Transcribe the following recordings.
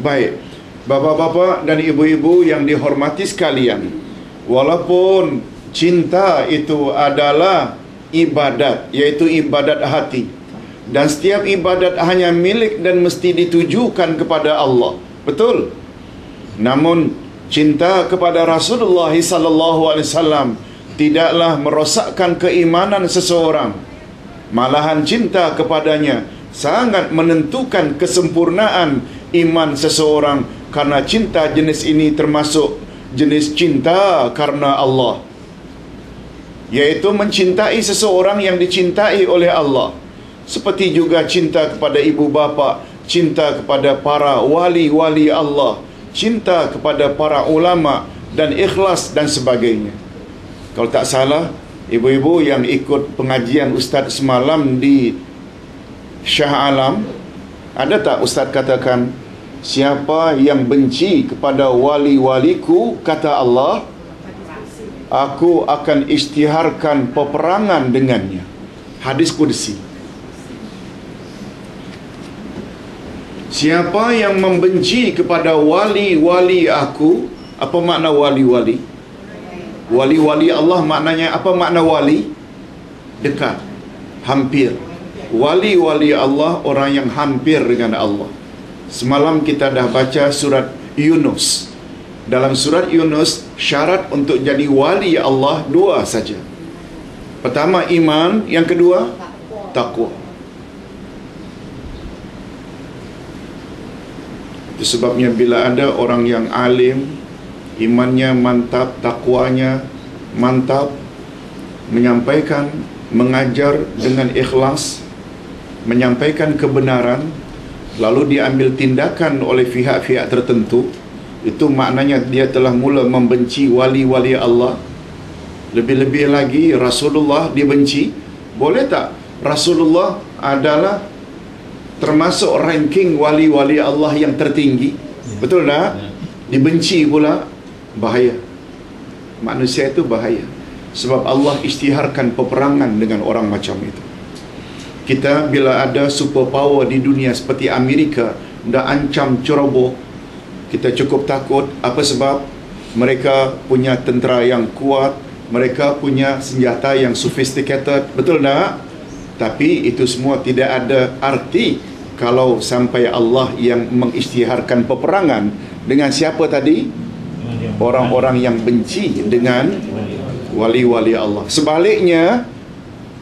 Baik. Bapa-bapa dan ibu-ibu yang dihormati sekalian. Walaupun cinta itu adalah ibadat, yaitu ibadat hati. Dan setiap ibadat hanya milik dan mesti ditujukan kepada Allah. Betul? Namun cinta kepada Rasulullah sallallahu alaihi wasallam tidaklah merosakkan keimanan seseorang. Malahan cinta kepadanya sangat menentukan kesempurnaan iman seseorang karena cinta jenis ini termasuk jenis cinta karena Allah. Yaitu mencintai seseorang yang dicintai oleh Allah. Seperti juga cinta kepada ibu bapa cinta kepada para wali-wali Allah cinta kepada para ulama dan ikhlas dan sebagainya. Kalau tak salah ibu-ibu yang ikut pengajian ustaz semalam di Shah Alam ada tak ustaz katakan siapa yang benci kepada wali-waliku kata Allah aku akan isytiharkan peperangan dengannya. Hadis kudusi siapa yang membenci kepada wali-wali aku apa makna wali-wali? Wali-wali Allah maknanya apa makna wali? Dekat hampir. Wali-wali Allah orang yang hampir dengan Allah semalam kita dah baca surat Yunus. Dalam surat Yunus syarat untuk jadi wali Allah dua saja. Pertama iman. Yang kedua takwa itu sebabnya bila ada orang yang alim imannya mantap takwanya mantap menyampaikan mengajar dengan ikhlas menyampaikan kebenaran lalu diambil tindakan oleh pihak-pihak tertentu itu maknanya dia telah mula membenci wali-wali Allah. Lebih-lebih lagi Rasulullah dibenci. Boleh tak Rasulullah adalah termasuk ranking wali-wali Allah yang tertinggi? Betul tak? Dibenci pula bahaya. Manusia itu bahaya. Sebab Allah isytiharkan peperangan dengan orang macam itu kita bila ada super power di dunia seperti Amerika dah ancam ceroboh kita cukup takut. Apa sebab? Mereka punya tentera yang kuat mereka punya senjata yang sophisticated. Betul tak? Tapi itu semua tidak ada arti kalau sampai Allah yang mengisytiharkan peperangan dengan siapa tadi? Orang-orang yang benci dengan wali-wali Allah. Sebaliknya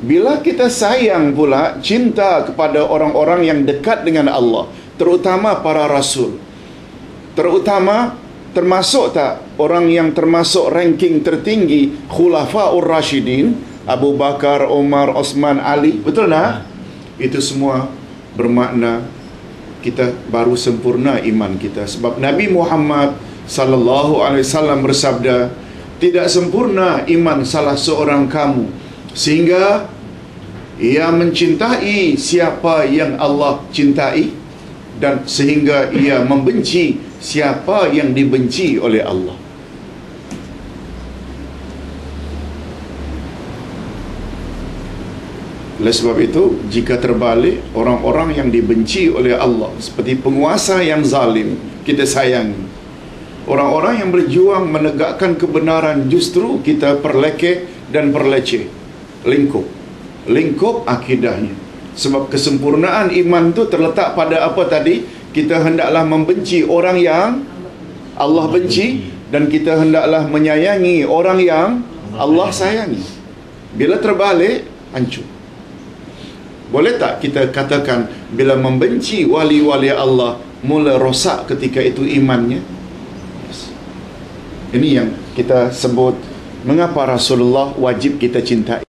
bila kita sayang pula cinta kepada orang-orang yang dekat dengan Allah terutama para rasul terutama termasuk tak orang yang termasuk ranking tertinggi khulafaur rasyidin Abu Bakar, Umar, Osman, Ali betul tak? itu semua bermakna kita baru sempurna iman kita sebab Nabi Muhammad sallallahu alaihi wasallam bersabda tidak sempurna iman salah seorang kamu sehingga ia mencintai siapa yang Allah cintai dan sehingga ia membenci siapa yang dibenci oleh Allah. Oleh sebab itu jika terbalik orang-orang yang dibenci oleh Allah seperti penguasa yang zalim kita sayangi. Orang-orang yang berjuang menegakkan kebenaran justru kita perlekeh dan perleceh lingkup lingkup akidahnya. Sebab kesempurnaan iman tu terletak pada apa tadi? Kita hendaklah membenci orang yang Allah benci dan kita hendaklah menyayangi orang yang Allah sayangi. Bila terbalik hancur. Boleh tak kita katakan bila membenci wali-wali Allah mula rosak ketika itu imannya? Ini yang kita sebut mengapa Rasulullah wajib kita cintai